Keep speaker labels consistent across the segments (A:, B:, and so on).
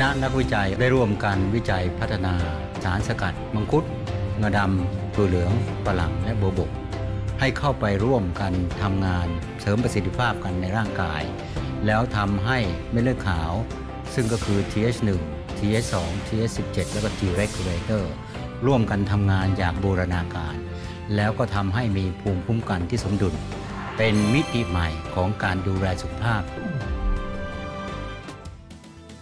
A: ณะนักวิจัยได้ร่วมกันวิจัยพัฒนาสารสกัด มังคุดงาดำตัวเหลืองฝรั่งและโบวบก ให้เข้าไปร่วมกันทำงานเสริมประสิทธิภาพกันในร่างกาย แล้วทำให้เม็ดเลือดขาว ซึ่งก็คือ TH1 TH2 TH17 แล้วก็ T regulator ร่วมกันทำงานอย่างบูรณาการ แล้วก็ทำให้มีภูมิคุ้มกันที่สมดุล เป็นมิติใหม่ของการดูแลสุขภาพ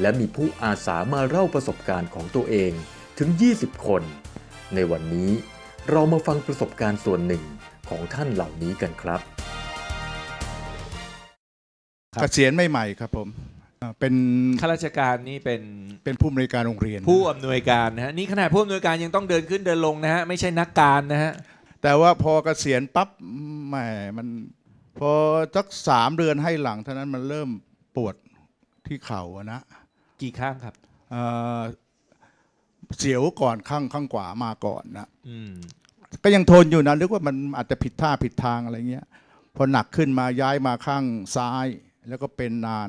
B: และมีผู้อาสามาเล่าประสบการณ์ของตัวเองถึง 20 คน ในวันนี้เรามาฟังประสบการณ์ส่วนหนึ่งของท่านเหล่านี้กันครับ
C: เกษียณใหม่ๆครับผมอ่าเป็น
D: ข้าราชการนี่เป็น
C: เป็นผู้อำนวยการโรงเรียน
D: ผู้อำนวยการนะฮะนี่ขนาดผู้อำนวยการยังต้องเดินขึ้นเดินลงนะฮะไม่ใช่นักการนะฮะ
C: แต่ว่าพอเกษียณปั๊บแหมมันพอสักสามเดือนให้หลังเท่านั้นมันเริ่มปวดที่เข่าอะนะ
D: กี่ข้างครับ
C: เอ่อเสียวก่อนข้างข้างขวามาก่อนนะ
D: อืม
C: ก็ยังทนอยู่นะนึกว่ามันอาจจะผิดท่าผิดทางอะไรเงี้ยพอหนักขึ้นมาย้ายมาข้างซ้าย แล้วก็เป็นนาน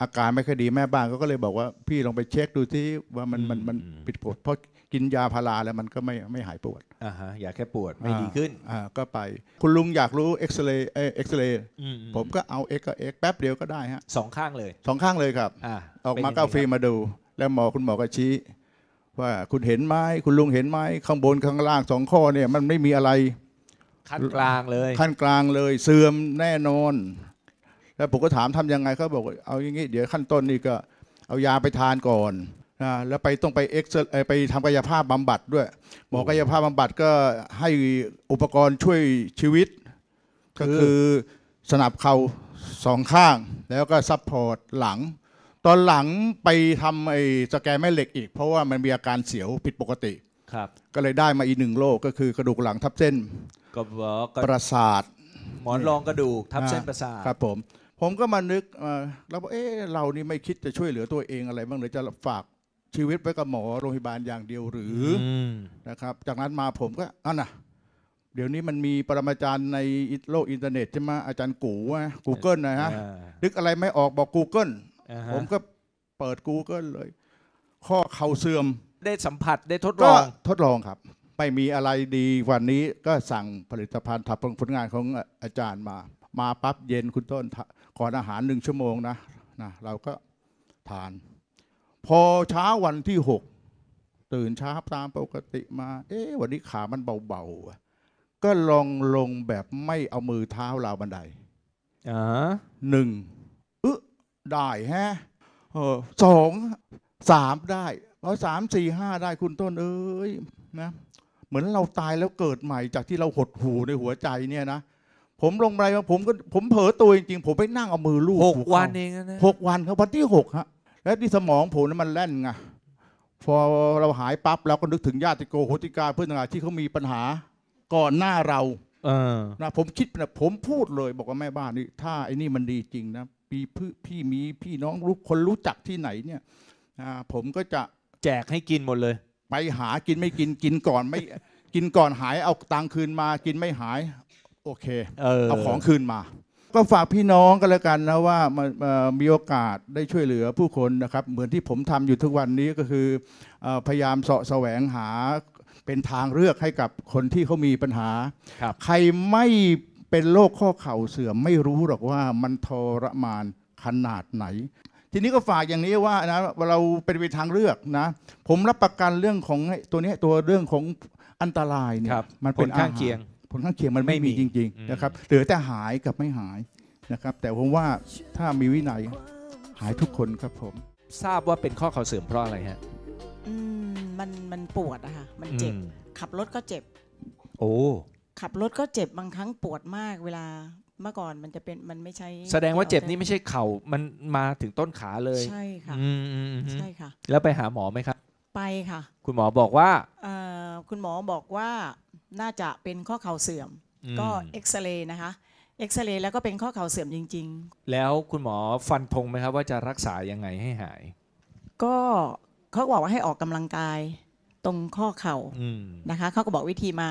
C: อาการไม่ค่อยดีแม่บ้านก็เลยบอกว่า พี่ลองไปเช็คดูที่ว่ามันมันมันผิดปวดเพราะกินยาพาราแล้วมันก็ไม่ไม่หายปวด
D: อ่าฮะอยากแค่ปวดไม่ดีขึ้น
C: อ่าก็ไป คุณลุงอยากรู้เอ็กซเรย์เอ็กซเรย์
D: อืม
C: ผมก็เอาเอ็กก็เอ็กแป๊บเดียวก็ได้ฮะ
D: สองข้างเลย
C: สองข้างเลยครับ
D: อ่า
C: ออกมา
D: เป็น
C: ก็
D: ยัง
C: เอา
D: ไง
C: ฟิล์มมาดู แล้วหมอคุณหมอก็ชี้ ว่าคุณเห็นไหมคุณลุงเห็นไหมข้างบนข้างล่างสองข้อเนี่ยมันไม่มีอะไร
D: ขั้นกลางเลย
C: ขั้นกลางเลย เสื่อมแน่นอน แล้วผมก็ถามทำยังไงเขาบอกว่าเอาอย่างงี้เดี๋ยวขั้นต้นนี่ก็เอายาไปทานก่อน นะแล้วไปต้องไปเอ็กซ์เอ่อไปทำกายภาพบำบัดด้วย หมอกายภาพบำบัดก็ให้อุปกรณ์ช่วยชีวิต ก็คือสนับเข่าสองข้าง แล้วก็ซัพพอร์ตหลัง ตอนหลังไปทำไอ้สแกนแม่เหล็กอีก เพราะว่ามันมีอาการเสียวผิดปกติ
D: ครับ
C: ก็เลยได้มาอีกหนึ่งโรคก็คือกระดูกหลังทับเส้น
D: ก็บอกก็
C: ประสาท
D: หมอนรองกระดูกทับเส้นประสาท
C: ครับผมผมก็มานึกเอ่อแล้วบอกเอ๊ะเรานี่ไม่คิดจะช่วยเหลือตัวเองอะไรบ้างหรือจะฝาก ชีวิตไว้กับหมอโรงพยาบาลอย่างเดียวหรืออ
D: ม
C: นะครับ จากนั้นมาผมก็อะนะเดี๋ยวนี้มันมีปรมาจารย์ในโลกอินเทอร์เน็ตใช่ไหมอาจารย์กูกูเกิลนะฮะ
D: อ่า
C: นึกอะไรไม่ออกบอก Google
D: อ่าฮะ
C: ผมก็เปิด Google เลย ข้อเข่าเสื่อม
D: ได้สัมผัสได้ทดล
C: ก็
D: อง
C: ทดลองครับ ไม่มีอะไรดีกวันนี้ก็สั่งผลิตภัณฑ์ทับผลงานของอาจารย์มา มาปั๊บเย็นคุณต้นทะก่อนอาหารหนึ่งชั่วโมงนะนะเราก็ทาน พอเช้าวันที่หกตื่นเช้าตามปกติมา เอ๊ะวันนี้ขามันเบาๆอะก็ลองลงแบบไม่เอามือเท้าราวบันได
D: อ่า
C: หนึ่งอึะได้แฮะเออสองสามได้พอสามสี่ห้าได้คุณต้นเอ้ยนะเหมือนเราตายแล้วเกิดใหม่จากที่เราหดหูในหัวใจเนี่ยนะผมลงไปมาผมก็ผมเผลอตัวจริงๆผมไปนั่งเอามือลูบ
D: หก
C: หั
D: วัน
C: เข่า
D: เองนะ
C: หกวันครับวันที่หกฮะ แล้วที่สมองผมนั้นมันแล่นไงพอเราหายปั๊บเราก็นึกถึงญาติโกโหติกาเพื่อนต่างๆที่เขามีปัญหาก่อนหน้าเรา
D: เออ
C: นะผมคิดนะผมพูดเลย บอกว่าแม่บ้านนี่ถ้าไอ้นี่มันดีจริงนะพี่พี่พี่มีพี่น้องรู้คนรู้จักที่ไหนเนี่ยอ่าผมก็จะ
D: แจกให้กินหมดเลย
C: ไปหากินไม่กินกินก่อนไม่กินก่อนหายเอาตังค์คืนมากินไม่หาย โอเค
D: เออ
C: เอาของคืนมา ก็ฝากพี่น้องกันแล้วกันนะว่ามาเอ่อมีโอกาสได้ช่วยเหลือผู้คนนะครับ เหมือนที่ผมทำอยู่ทุกวันนี้ก็คือเอ่อพยายามเสาะแสวงหาเป็นทางเลือกให้กับคนที่เขามีปัญหา
D: ครับ
C: ใครไม่เป็นโรคข้อเข่าเสื่อมไม่รู้หรอกว่ามันทรมานขนาดไหน ทีนี้ก็ฝากอย่างนี้ว่านะเราเป็นไปทางเลือกนะ ผมรับประกันเรื่องของไอ้ตัวเนี้ยตัวเรื่องของอันตรายเนี่ย
D: ครับ
C: มัน
D: ผ
C: เป็น
D: ลข้าง
C: อหร
D: เคียง
C: ผลข้างเคียงมันไม่
D: ไม่มี
C: มีจริง
D: อืม
C: ๆนะครับเหลือแต่หายกับไม่หายนะครับ แต่ผมว่าถ้ามีวินัยหายทุกคนครับผม
D: ทราบว่าเป็นข้อเข่าเสื่อมเพราะอะไรฮะ
E: อืมมันมันปวดอะค่ะมันเจ็บ
D: อืม
E: ขับรถก็เจ็บ
D: โอ้
E: ขับรถก็เจ็บบางครั้งปวดมากเวลาเมื่อก่อนมันจะเป็นมันไม่ใช่
D: แสดงว่าเจ็บนี่ไม่ใช่เข่ามันมาถึงต้นขาเลย
E: ใช่ค่ะ
D: อืมอืมอืม
E: ใช่ค่ะ
D: แล้วไปหาหมอไหมครับ
E: ไปค่ะ
D: คุณหมอบอกว่า
E: เอ่อคุณหมอบอกว่า น่าจะเป็นข้อเข่าเสื่อม
D: อืม
E: ก็เอ็กซเรย์นะคะเอ็กซเรย์แล้วก็เป็นข้อเข่าเสื่อมจริง
D: แล้วคุณหมอฟันธงไหมครับว่าจะรักษายังไงให้หาย
E: ๆก็เขาบอกว่าให้ออกกำลังกายตรงข้อเข่า
D: อืม
E: นะคะเขาก็บอกวิธีมา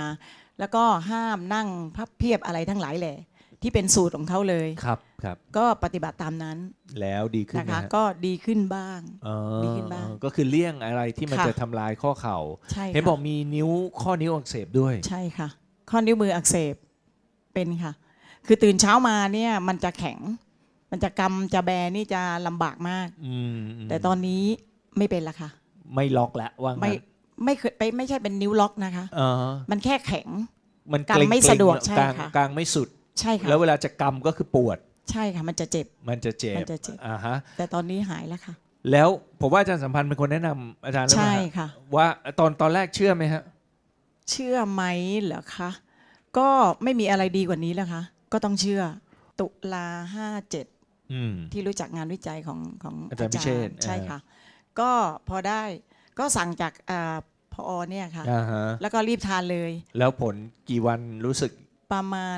E: แล้วก็ห้ามนั่งพับเพียบอะไรทั้งหลายแหละ ที่เป็นสูตรของเขาเลย
D: ครับครับ
E: ก็ปฏิบัติตามนั้น
D: แล้วดีขึ้น
E: นะ
D: ไหม
E: คะ
D: ฮะ
E: ก็ดีขึ้นบ้าง
D: อ๋อ
E: ดีขึ้นบ้าง
D: ก็คือเลี่ยงอะไรที่มัน
E: ค่ะ
D: จะทำลายข้อเข่า
E: ใช่
D: เห็น
E: ค่ะ
D: บอกมีนิ้วข้อนิ้วอักเสบด้วย
E: ใช่ค่ะ ข้อนิ้วมืออักเสบเป็นค่ะ คือตื่นเช้ามาเนี่ยมันจะแข็ง มันจะกำจะแบนี่จะลำบากมาก
D: อืมม
E: แต่ตอนนี้ไม่เป็นละค่ะ
D: ไม่ล็อกแล้วว่างั้น
E: ไม่ไม่เคยไปไม่ใช่เป็นนิ้วล็อกนะคะ
D: อ๋อ
E: มันแค่แข็ง
D: มัน
E: กางไม่
D: เร็งๆ
E: สะดวก
D: เนอ
E: ใช่
D: กลาง
E: ค่ะ
D: กลางไม่สุด
E: ใช่ค่ะ
D: แล้วเวลาจะกำก็คือปวด
E: ใช่ค่ะ มันจะเจ็บ
D: มันจะเจ็บ
E: มันจะเจ็บ
D: อ่าฮะ
E: แต่ตอนนี้หายแล้วค่ะ
D: แล้วผมว่าอาจารย์สัมพันธ์เป็นคนแนะนำอาจารย์หรือเป
E: ใช่
D: ล่าฮะ
E: ค่ะ
D: ว่าตอนตอนแรกเชื่อไหมฮะ
E: เชื่อไหมเหรอคะ ก็ไม่มีอะไรดีกว่านี้แล้วค่ะ ก็ต้องเชื่อ ตุลาห้าเจ็ด
D: อืม
E: ที่รู้จักงานวิจัยของของ
D: อาจารย์พิเชษฐ์
E: ใช่
D: อ่า
E: ค่ะ ก็พอได้ก็สั่งจากอ่าพอเนี่ยค่ะ
D: อ่าฮะ
E: แล้วก็รีบทานเลย
D: แล้วผลกี่วันรู้สึก
E: ประมาณ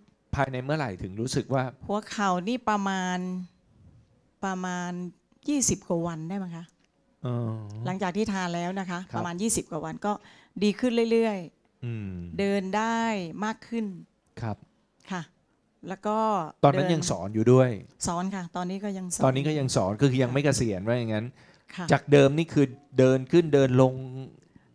D: ภายในเมื่อไหร่ถึงรู้สึกว่า
E: หัวเข่านี่ประมาณประมาณ 20 กว่าวันได้ไหมยคะ
D: เออ
E: หลังจากที่ทานแล้วนะคะ
D: ครับ
E: ประมาณ 20 กว่าวันก็ดีขึ้นเรื่อย
D: อืม
E: ๆ เดินได้มากขึ้น
D: ครับ
E: ค่ะ แล้วก็
D: ตอนนั้น
E: เดิ
D: ยังสอนอยู่ด้วย
E: สอนค่ะ ตอนนี้ก็ยังสอน
D: ตอนนี้ก็ยังสอนก็คือยังไม่เกษียณว่าอย่างนั้น
E: ค่ะ
D: จากเดิมนี่คือเดินขึ้นเดินลง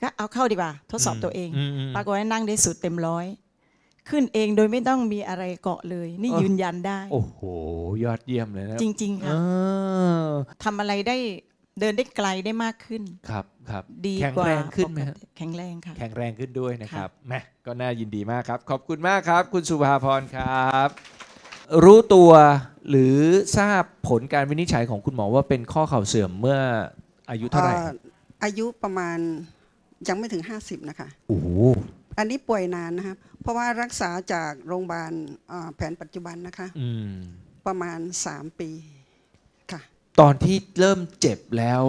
E: ก็เอาเข้าดีกว่า ทดสอบตัวเอง
D: มม
E: ปรากฏว่านั่งได้สุดเต็มร้อย ขึ้นเองโดยไม่ต้องมีอะไรเกาะเลย นี่ยืนยันได้
D: โอ้โห ยอดเยี่ยมเลยนะ
E: จริงๆ
D: เอ
E: ค่ะ
D: อ
E: ทำอะไรได้เดินได้ไกลได้มากขึ้น
D: ครับครับ
E: ดี
D: แข็ง
E: กว่า
D: แรงขึ้นไหมฮะ
E: ปกติแข็งแรงค่ะ
D: แข็งแรงขึ้นด้วยนะครับแหมก็น่ายินดีมากครับ ขอบคุณมากครับ คุณสุภาพรครับ รู้ตัวหรือทราบผลการวินิจฉัยของคุณหมอว่าเป็นข้อเข่าเสื่อมเมื่ออายุเท่าไหร่
F: อ่ออายุประมาณ ยังไม่ถึง 50 นะคะ
D: โอ้โห
F: อันนี้ป่วยนานนะครับ เพราะว่ารักษาจากโรงพยาบาลอ่าแผนปัจจุบันนะคะ
D: อืม
F: ประมาณ 3 ปีค่ะ
D: ตอนที่เริ่มเจ็บแล้ว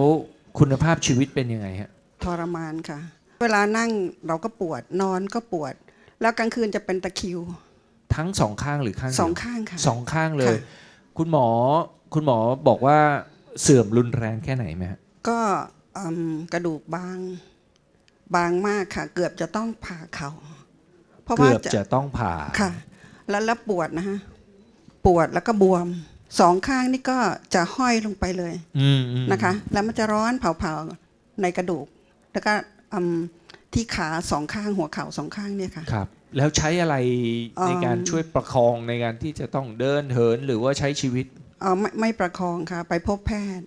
D: คุณภาพชีวิตเป็นยังไงฮะ
F: ทรมานค่ะ เวลานั่งเราก็ปวด นอนก็ปวด แล้วกลางคืนจะเป็นตะคริว
D: ทั้งสองข้างหรือข้างเดียว
F: สองข้างค่ะ
D: สองข้างเลย
F: ค่ะ
D: คุณหมอ คุณหมอบอกว่าเสื่อมรุนแรงแค่ไหนไหมฮะ
F: ก็อืมกระดูกบาง บางมากค่ะ เกือบจะต้องผ่าเขา่าเพราะว่า
D: เกือบจะต้องผ่า
F: ค่ะ แล้วแล้วปวดนะฮะปวดแล้วก็บวมสองข้างนี่ก็จะห้อยลงไปเลย
D: อืมอืม
F: นะคะ แล้วมันจะร้อนเผาๆในกระดูก แล้วก็อืมที่ขาสองข้างหัวเข่าสองข้างเนี่ยค่ะ
D: ครับ แล้วใช้อะไร
F: อืม
D: ในการช่วยประคองในการที่จะต้องเดินเหินหรือว่าใช้ชีวิต
F: เอ่อไม่ไม่ประคองค่ะ ไปพบแพทย์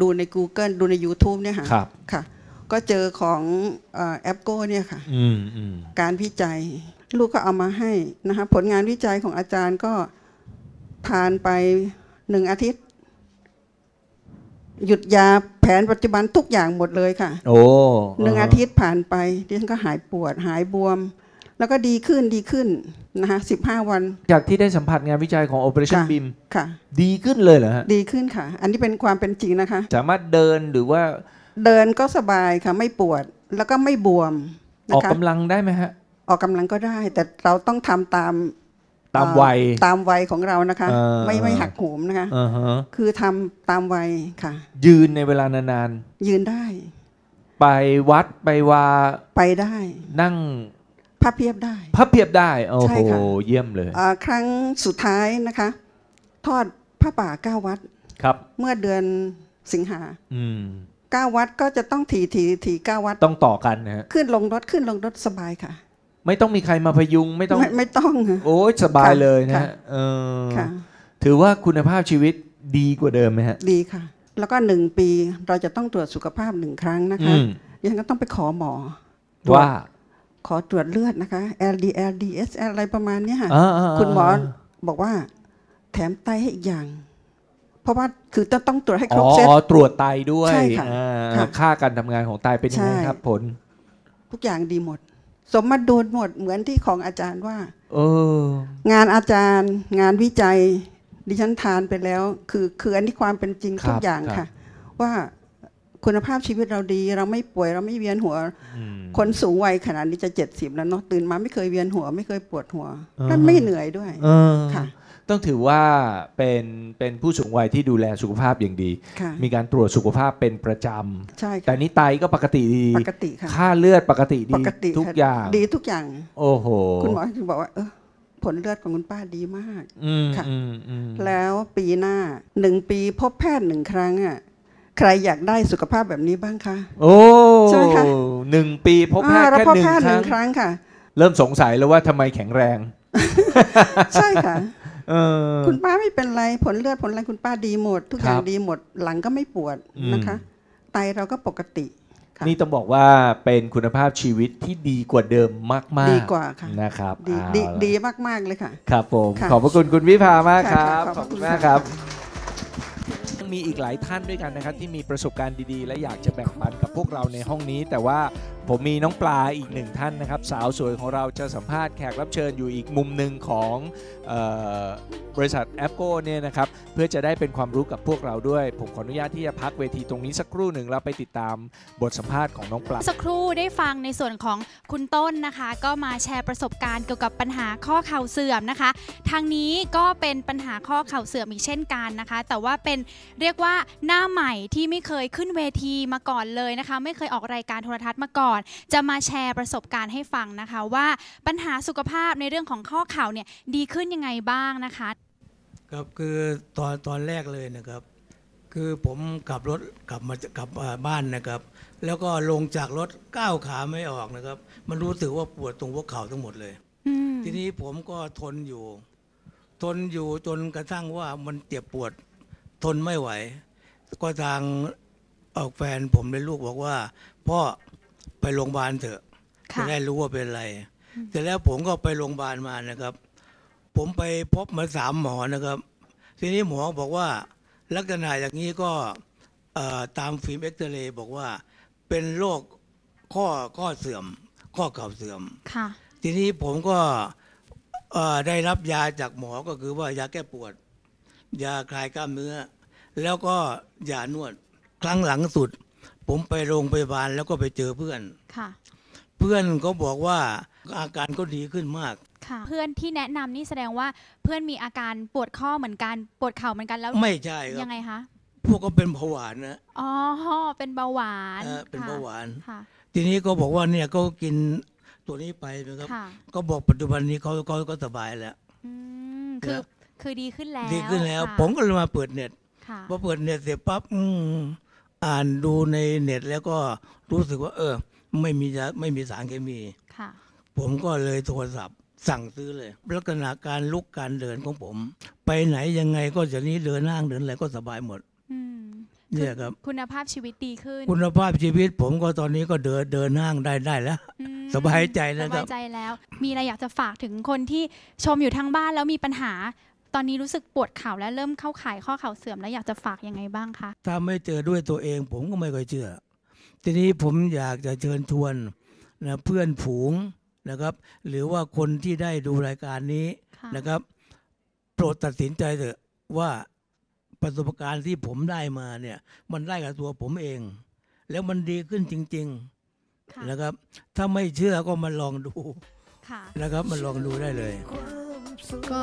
F: ดูใน Google ดูใน YouTube เนี่ยค่ะ
D: ครับ
F: ค่ะ ก็เจอของเอ่อแอปโก้เนี่ยค่ะ
D: อืมอืม
F: การวิจัย ลูกก็เอามาให้นะคะผลงานวิจัยของอาจารย์ก็ผ่านไปหนึ่งอาทิตย์ หยุดยาแผนปัจจุบันทุกอย่างหมดเลยค่ะ
D: โอ้
F: หนึ่งอาทิตย์ผ่านไปดิฉันก็หายปวดหายบวม แล้วก็ดีขึ้นดีขึ้นนะคะสิบห้าวัน
D: จากที่ได้สัมผัสงานวิจัยของ Operation
F: ค่ะ
D: BIM
F: ค่ะ
D: ดีขึ้นเลยเหรอฮะ
F: ดีขึ้นค่ะ อันนี้เป็นความเป็นจริงนะคะ
D: สามารถเดินหรือว่า
F: เดินก็สบายค่ะไม่ปวดแล้วก็ไม่บวม
D: อ
F: นะ
D: อก
F: คะ
D: กำลังได้ไหมฮะ
F: ออกกำลังก็ได้ แต่เราต้องทำตาม
D: ตาม
F: เอ่อ
D: วัย
F: ตามวัยของเรานะคะ
D: เออ
F: ไม่ไม่หักโหมนะคะ
D: อ่าฮะ
F: คือทำตามวัยค่ะ
D: ยืนในเวลานาน
F: ยืนได้
D: ๆ ไปวัดไปวา
F: ไปได้
D: นั่ง
F: พับเพียบได้
D: พับเพียบได้โอ้
F: ใช่
D: โห
F: ค่ะ
D: เยี่ยมเลย
F: เอ่อครั้งสุดท้ายนะคะ ทอดผ้าป่าเก้าวัด
D: ครับ
F: เมื่อเดือนสิงหา
D: อืม
F: เก้าวัดก็จะต้องถีถีถีเก้าวัด
D: ต้องต่อกันนะฮะ
F: ขึ้นลงรถขึ้นลงรถสบายค่ะ
D: ไม่ต้องมีใครมาพยุงไม่ต้อง
F: ไม่ไม่ต้องค่ะ
D: โอ้ยสบายเลยนะ
F: ค่ะ
D: ฮะเออ
F: ค่ะ
D: ถือว่าคุณภาพชีวิตดีกว่าเดิมไหมฮะ
F: ดีค่ะ แล้วก็หนึ่งปีเราจะต้องตรวจสุขภาพหนึ่งครั้งนะคะ
D: อืม
F: ดิฉันก็ต้องไปขอหมอ
D: ว่า
F: ขอตรวจเลือดนะคะ LDL DSL อะไรประมาณเนี้ยค่ะ
D: อ่าๆๆ
F: คุณหมอบอกว่า แถมไตให้อีกอย่าง เพราะว่าคือต้องต้องตรวจให้ครบเซต
D: อ๋อตรวจไตด้วย
F: ใช่ค่ะ
D: อ่า
F: ค่ะ
D: ค่าการทำงานของไตเป็นยังไง
F: ใช่
D: ครับผล
F: ทุกอย่างดีหมด สมมาดูหมดเหมือนที่ของอาจารย์ว่า
D: เออ
F: งานอาจารย์ งานวิจัย ดิฉันทานไปแล้ว คือคืออันนี้ความเป็นจริง
D: ครับ
F: ทุกอย่าง
D: ครับ
F: ค่ะ ว่า คุณภาพชีวิตเราดี เราไม่ป่วยเราไม่เวียนหัว
D: อืม
F: คนสูงวัยขนาดนี้จะเจ็ดสิบแล้วเนาะตื่นมาไม่เคยเวียนหัว ไม่เคยปวดหัว
D: อ่าฮะ
F: และไม่เหนื่อยด้วย
D: เออ
F: ค่ะ
D: ต้องถือว่าเป็นเป็นผู้สูงวัยที่ดูแลสุขภาพอย่างดี
F: ค่ะ
D: มีการตรวจสุขภาพเป็นประจ
F: ใช่ำ
D: แต่
F: ค่ะ
D: นี้ไตก็ปกติดี
F: ปกติค่ะ
D: ค่าเลือดปกติ
F: ป
D: ดี
F: กติ
D: ทุก
F: ค่ะ
D: อย่าง
F: ดีทุกอย่าง
D: โอ้โห
F: คุณหมอถึงบอกว่าเออผลเลือดของคุณป้าดีมาก
D: อืม
F: ค่ะ
D: อืมอืม
F: แล้วปีหน้าหนึ่งปีพบแพทย์หนึ่งครั้งอะ ใครอยากได้สุขภาพแบบนี้บ้างคะ
D: โอ้
F: ใช่ไหมคะ
D: หนึ่งปีพบแพทย์
F: อ่าเรา
D: แค่
F: พบ
D: หนึ่ง
F: แพทย์
D: ค
F: ห
D: รั้
F: นึ่
D: ง
F: งครั้งค่ะ
D: เริ่มสงสัยแล้วว่าทำไมแข็งแรง
F: ใช่ค่ะ
D: เออ
F: คุณป้าไม่เป็นไรผลเลือดผลอะไรคุณป้าดีหมด ทุกอย่าง
D: ครับ
F: ดีหมดหลังก็ไม่ปวด
D: อืม
F: นะคะ ไตเราก็ปกติค่ะ
D: นี่ต้องบอกว่าเป็นคุณภาพชีวิตที่ดีกว่าเดิมมากๆ
F: ดีกว่าค่ะ
D: นะครับ
F: ดี
D: เอา
F: ดี
D: ละ
F: ดีมากๆเลยค่ะ
D: ครับผม
F: ค่ะ
D: ขอบพระคุณคุณวิภามากค
F: ค่ะ
D: รับ
F: ขอบพระ
D: ขอบคุณ
F: คุณ
D: มาก
F: ค่ะ
D: ครับยัง มีอีกหลายท่านด้วยกันนะครับที่มีประสบการณ์ดีๆ และอยากจะแบ่งปันกับพวกเราในห้องนี้ แต่ว่าผมมีน้องปลาอีกหนึ่งท่านนะครับ สาวสวยของเราจะสัมภาษณ์แขกรับเชิญอยู่อีกมุมหนึ่งของออบริษัทแอปโกเนี่ยนะครับ เพื่อจะได้เป็นความรู้กับพวกเราด้วย ผมขออนุญาตที่จะพักเวทีตรงนี้สักครู่หนึ่งแล้วไปติดตามบทสัมภาษณ์ของน้องปลา
G: สักครู่ได้ฟังในส่วนของคุณต้นนะคะ ก็มาแชร์ประสบการณ์เกี่ยวกับปัญหาข้อเข่าเสื่อมนะคะ ทางนี้ก็เป็นปัญหาข้อเข่าเสื่อมอีกเช่นกันนะคะ แต่ว่าเป็นเรียกว่าหน้าใหม่ที่ไม่เคยขึ้นเวทีมาก่อนเลยนะคะ ไม่เคยออกรายการโทรทัศน์มาก่อนจะมาแชร์ประสบการณ์ให้ฟังนะคะ ว่าปัญหาสุขภาพในเรื่องของข้อเข่าเนี่ยดีขึ้นยังไงบ้างนะคะ
H: ครับคือตอนตอนแรกเลยนะครับ คือผมขับรถกลับมาจากกลับอ่าบ้านนะครับ แล้วก็ลงจากรถก้าวขาไม่ออกนะครับ มันรู้สึกว่าปวดตรงหัวเข่าทั้งหมดเลย
G: อืม
H: ทีนี้ผมก็ทนอยู่ ทนอยู่จนกระทั่งว่ามันเจ็บปวด ทนไม่ไหว ก็ทางเออกแฟนผมเลยลูกบอกว่า พ่อ ไปโรงพยาบาลเถอะจะ
G: ค่ะ
H: ได้รู้ว่าเป็นอะไร แต่แล้วผมก็ไปโรงพยาบาลมานะครับ ผมไปพบมาสามหมอนะครับ ทีนี้หมอบอกว่าลักษณะอย่างนี้ก็เอ่อตามฟิล์มเอ็กซเรย์บอกว่าเป็นโรคข้อข้อเสื่อม ข้อเข่าเสื่อม
G: ค่ะ
H: ทีนี้ผมก็เอ่อได้รับยาจากหมอก็คือว่ายาแก้ปวด ยาคลายกล้ามเนื้อ แล้วก็ยานวดครั้งหลังสุด ผมไปโรงพยาบาลแล้วก็ไปเจอเพื่อน
G: ค่ะ
H: เพื่อนก็บอกว่าอาการก็ดีขึ้นมาก
G: ค่ะ เพื่อนที่แนะนำนี่แสดงว่าเพื่อนมีอาการปวดข้อเหมือนกันปวดเข่าเหมือนกันแล้ว
H: ไม่ใช่ครับ
G: ยังไงคะ
H: พวกก็เป็นเบาหวานนะ
G: อ๋อเป็นเบาหวาน
H: เออเป็น
G: ค่ะ
H: เบาหวาน
G: ค่ะ
H: ทีนี้ก็บอกว่าเนี่ยก็กินตัวนี้ไปนะครับ
G: ค่ะ
H: ก็บอกปัจจุบันนี้เขาเขาก็สบายแล้ว
G: อืมคือ
H: ครับ
G: คือดีขึ้นแล้ว
H: ดีขึ้นแล้ว
G: ค่ะ
H: ผมก็เลยมาเปิดเน็ต
G: ค่ะ
H: พอเปิดเน็ตเสร็จปั๊บ อืมอ่านดูในเน็ตแล้วก็รู้สึกว่า เออ ไม่มียาไม่มีสารเคมี
G: ค่ะ
H: ผมก็เลยโทรศัพท์ สั่งซื้อเลย ลักษณะการลุกการเดินของผม ไปไหนยังไงก็จะนี้เดินห้างเดินอะไรก็สบายหมด
G: อืม
H: เนี่ยครับ
G: คุณภาพชีวิตดีขึ้น
H: คุณภาพชีวิตผมก็ตอนนี้ก็เดินเดินห้างได้ได้แล้ว
G: อืม
H: สบายใจ
G: ส
H: นะค
G: บา
H: รั
G: ย
H: บ
G: ใจแล้ว มีอะไรอยากจะฝากถึงคนที่ชมอยู่ทางบ้านแล้วมีปัญหา ตอนนี้รู้สึกปวดเข่าและเริ่มเข้าข่ายข้อเข่าเสื่อมแล้วอยากจะฝากยังไงบ้างคะ
H: ถ้าไม่เจอด้วยตัวเองผมก็ไม่ค่อยเชื่อ ทีนี้ผมอยากจะเชิญชวนนะเพื่อนผูงนะครับ หรือว่าคนที่ได้ดูรายการนี้
G: ค่ะ
H: นะครับ โปรดตัดสินใจเถอะว่าประสบการณ์ที่ผมได้มาเนี่ย มันได้กับตัวผมเอง แล้วมันดีขึ้นจริง
G: ค่ะ
H: ๆนะครับ ถ้าไม่เชื่อก็มาลองดู
G: ค่ะ
H: นะครับมาลองดูได้เลย
I: ก็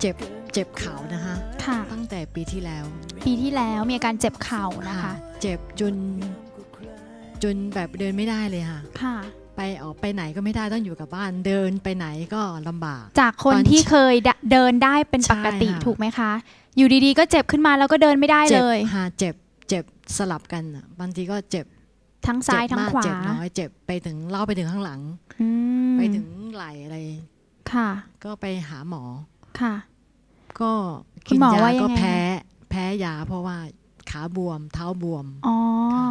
I: เจ็บเจ็บเข่านะคะ
G: ค่ะ
I: ตั้งแต่ปีที่แล้ว
G: ปีที่แล้วมีอาการเจ็บเข่านะคะ
I: เจ็บจนจนแบบเดินไม่ได้เลยค่ะ
G: ค่ะ
I: ไปออกไปไหนก็ไม่ได้ต้องอยู่กับบ้านเดินไปไหนก็ลำบาก
G: จากคน
I: ตอน
G: ที่เคยเดเดินได้เป็นปกติ
I: ใช่ค่ะ
G: ถูกไหมคะ อยู่ดีๆ ก็เจ็บขึ้นมาแล้วก็เดินไม่ได้
I: เจ็
G: เล
I: บ
G: ย
I: หาเจ็บเจ็บสลับกันอะบางทีก็เจ็บ
G: ทั้งซ้าย
I: เจ็บ
G: ทั้ง
I: มก
G: ขวา
I: เจ็บน้อยเจ็บไปถึงเล่าไปถึงข้างหลัง
G: อืม
I: ไปถึงไหล่อะไร
G: ค่ะ
I: ก็ไปหาหมอ
G: ค่ะ
I: ก็
G: คุ
I: กิ
G: ณ
I: น
G: หมอยาว่ายัง
I: ก็
G: ไง
I: แพ้แพ้ยาเพราะว่าขาบวม เท้าบวม
G: อ๋อ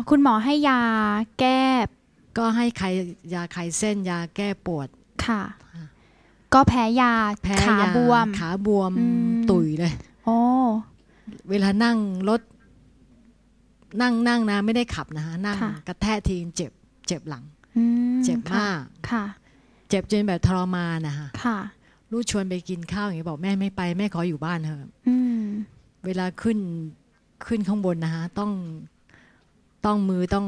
G: คุณหมอให้ยาแก้
I: ก็ให้ใครยาใครเส้นยาแก้ปวด
G: ค่ะ ก็แพ้ยา
I: แพ้
G: ขายาบวม
I: ขาบวม
G: อืม
I: ตุยเลย
G: โอ้
I: เวลานั่งรถ นั่งนั่งนะ ไม่ได้ขับนะคะนั่ง
G: ค่ะ
I: กระแทกทีเจ็บ เจ็บหลัง
G: อืม
I: เจ็บ
G: ค่ะ
I: มาก
G: ค่ะ
I: เจ็บจนแบบทรมานนะคะ
G: ค่ะ
I: ลูกชวนไปกินข้าวอย่างนี้บอกแม่ไม่ไปแม่ขออยู่บ้านเถอะ
G: อืม
I: เวลาขึ้นขึ้นข้างบนนะคะต้องต้องมือต้อง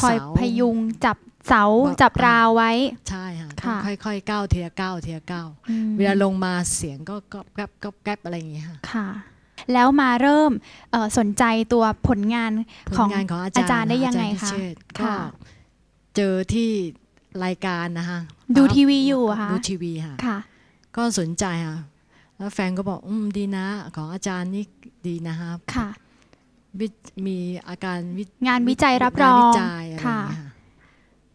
G: คอย
I: เสา
G: พยุงจับเสา
I: ว่า
G: จับราวไว้
I: ใช่ค่ะต้อง
G: ค่ะ
I: ค่อยๆก้าวทีละก้าวทีละก้าว
G: อืม
I: เวลาลงมาเสียงก็ก๊อบแก๊บก๊อบแก๊บอะไรอย่างเงี้ยค่ะ
G: ค่ะแล้วมาเริ่มเอ่อสนใจตัวผลงาน
I: ผ
G: ข
I: ล
G: อง
I: งานของอา
G: อา
I: จารย์
G: จารย์ได้ยังไง
I: อาจาร
G: คะ
I: พิเชษฐ์ก็
G: ค่ะ
I: เจอที่รายการนะคะ
G: ดูทีวีอยู่อะคะ
I: ดูทีวีค่ะ
G: ค่ะ
I: ก็สนใจค่ะแล้วแฟนก็บอกอืมดีนะ ของอาจารย์นี่ดีนะครับ
G: ค่ะ
I: วิมีอาการวิ
G: งานวิจัยรับรอง
I: งานวิจัยอะไรอย่าง
G: ค่ะ
I: เงี้ยค่ะ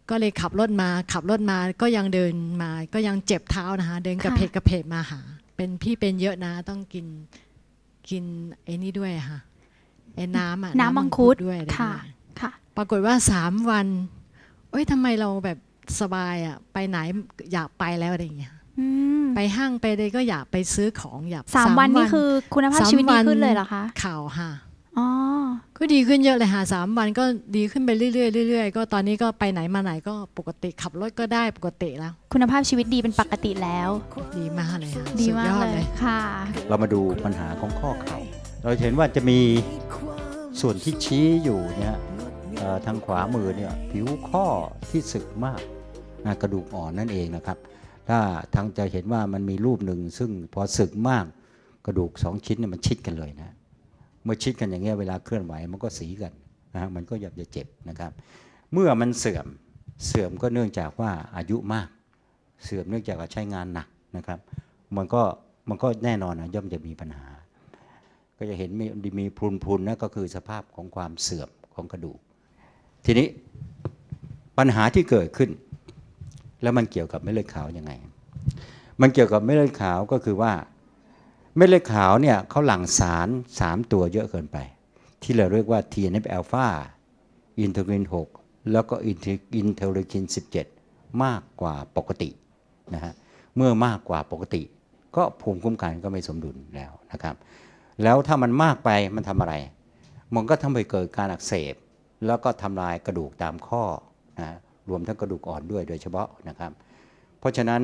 I: ก็เลยขับรถมาขับรถมาก็ยังเดินมา ก็ยังเจ็บเท้านะคะ เดินกระเพกกระเพกมาหา เป็นพี่เป็นเยอะนะต้องกินกินไอ้นี่ด้วยค่ะไอ้น้ำอะ
G: น้ำมังคุด
I: ด้วยอะไร
G: ค่ะ
I: ด้วย
G: ค่ะ
I: ปรากฏว่าสามวัน เอ้ยทำไมเราแบบสบายอะ ไปไหนอยากไปแล้วอะไรอย่างเงี้ย
G: อืม
I: ไปห้างไปเลยก็อยากไปซื้อของอยาก
G: สามวันนี่คือคุณภาพชีวิตดีขึ้นเลยเหรอคะ
I: ข่าวค่ะ
G: อ๋อ
I: ก็ดีขึ้นเยอะเลยค่ะสามวันก็ดีขึ้นไปเรื่อยๆเรื่อยๆก็ตอนนี้ก็ไปไหนมาไหนก็ปกติขับรถก็ได้ปกติแล้ว
G: คุณภาพชีวิตดีเป็นปกติแล้ว
I: ดีมากเลยค่ะ
G: ดี
I: สุ
G: มาก
I: ยอ
G: เลยค่ะ
A: เรามาดูปัญหาของข้อเข่าเราเห็นว่าจะมีส่วนที่ชี้อยู่เนี่ยเอ่อทางขวามือเนี่ยผิวข้อที่สึกมากนะกระดูกอ่อนนั่นเองนะครับ ถ้าทางจะเห็นว่ามันมีรูปหนึ่ง ซึ่งพอสึกมากกระดูกสองชิ้นเนี่ยมันชิดกันเลยนะ เมื่อชิดกันอย่างเงี้ยเวลาเคลื่อนไหวมันก็สีกันนะฮะมันก็อยากจะเจ็บนะครับ เมื่อมันเสื่อมเสื่อมก็เนื่องจากว่าอายุมาก เสื่อมเนื่องจากว่าใช้งานหนักนะครับ มันก็มันก็แน่นอนนะย่อมจะมีปัญหา ก็จะเห็นมีมีพรุนพรุนๆนะก็คือสภาพของความเสื่อมของกระดูก ทีนี้ปัญหาที่เกิดขึ้น แล้วมันเกี่ยวกับเม็ดเลือดขาวยังไง มันเกี่ยวกับเม็ดเลือดขาวก็คือว่าเม็ดเลือดขาวเนี่ยเขาหลั่งสาร 3 ตัวเยอะเกินไป ที่เราเรียกว่า TNF อ l p h a อินเทอร์ลิน6แล้วก็อินเทอร์ลิน 17 มากกว่าปกตินะฮะเมื่อมากกว่าปกติ ก็ภูมิคุ้มกันก็ไม่สมดุลแล้วนะครับ แล้วถ้ามันมากไปมันทำอะไร มันก็ทำให้เกิดการอักเสบ แล้วก็ทำลายกระดูกตามข้อนะ รวมทั้งกระดูกอ่อนด้วยโดยเฉพาะนะครับ เพราะฉะนั้น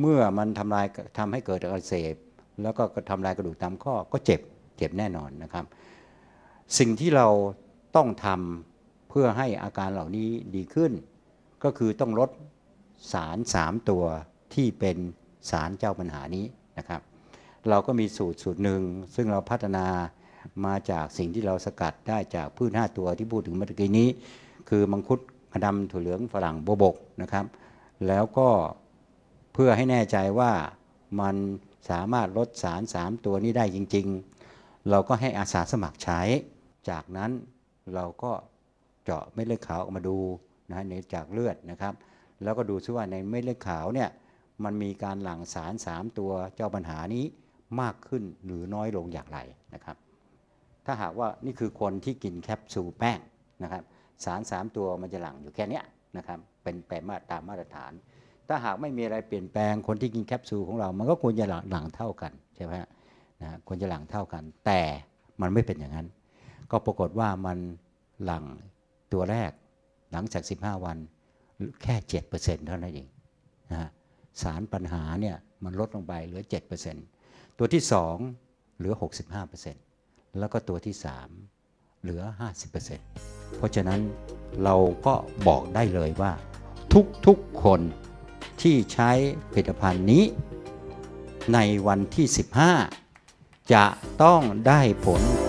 A: เมื่อมันทำลายทำให้เกิดอักเสบแล้วก็ทำลายกระดูกตามข้อก็เจ็บเจ็บแน่นอนนะครับ สิ่งที่เราต้องทำเพื่อให้อาการเหล่านี้ดีขึ้น ก็คือต้องลดสาร3ตัวที่เป็นสารเจ้าปัญหานี้นะครับ เราก็มีสูตรสูตรหนึ่ง ซึ่งเราพัฒนามาจากสิ่งที่เราสกัดได้จากพืช5ตัวที่พูดถึงเมื่อกี้นี้ คือมังคุด กระดำถั่วเหลืองฝรั่งโบบกนะครับ แล้วก็เพื่อให้แน่ใจว่ามันสามารถลดสาร 3 ตัวนี้ได้จริง ๆ เราก็ให้อาสาสมัครใช้ จากนั้นเราก็เจาะเม็ดเลือดขาวออกมาดูนะในจากเลือดนะครับ แล้วก็ดูซิว่าในเม็ดเลือดขาวเนี่ยมันมีการหลั่งสาร 3 ตัวเจ้าปัญหานี้มากขึ้นหรือน้อยลงอย่างไรนะครับ ถ้าหากว่านี่คือคนที่กินแคปซูลแป้งนะครับ สาร 3 ตัวมันจะหลั่งอยู่แค่นี้นะครับเป็นแปมาตามมาตรฐาน ถ้าหากไม่มีอะไรเปลี่ยนแปลงคนที่กินแคปซูลของเรา มันก็ควรจะหลั่งเท่ากันใช่ไหมฮะนะควรจะหลั่งเท่ากัน แต่มันไม่เป็นอย่างนั้น ก็ปรากฏว่ามันหลั่งตัวแรกหลังจาก 15 วันแค่ 7%เท่านั้นเองนะฮะสารปัญหาเนี่ยมันลดลงไปเหลือ 7%ตัวที่ 2 เหลือ 65%แล้วก็ตัวที่ 3 เหลือ 50% เพราะฉะนั้นเราก็บอกได้เลยว่า ทุกๆคนที่ใช้ผลิตภัณฑ์นี้ ในวันที่ 15 จะต้องได้ผล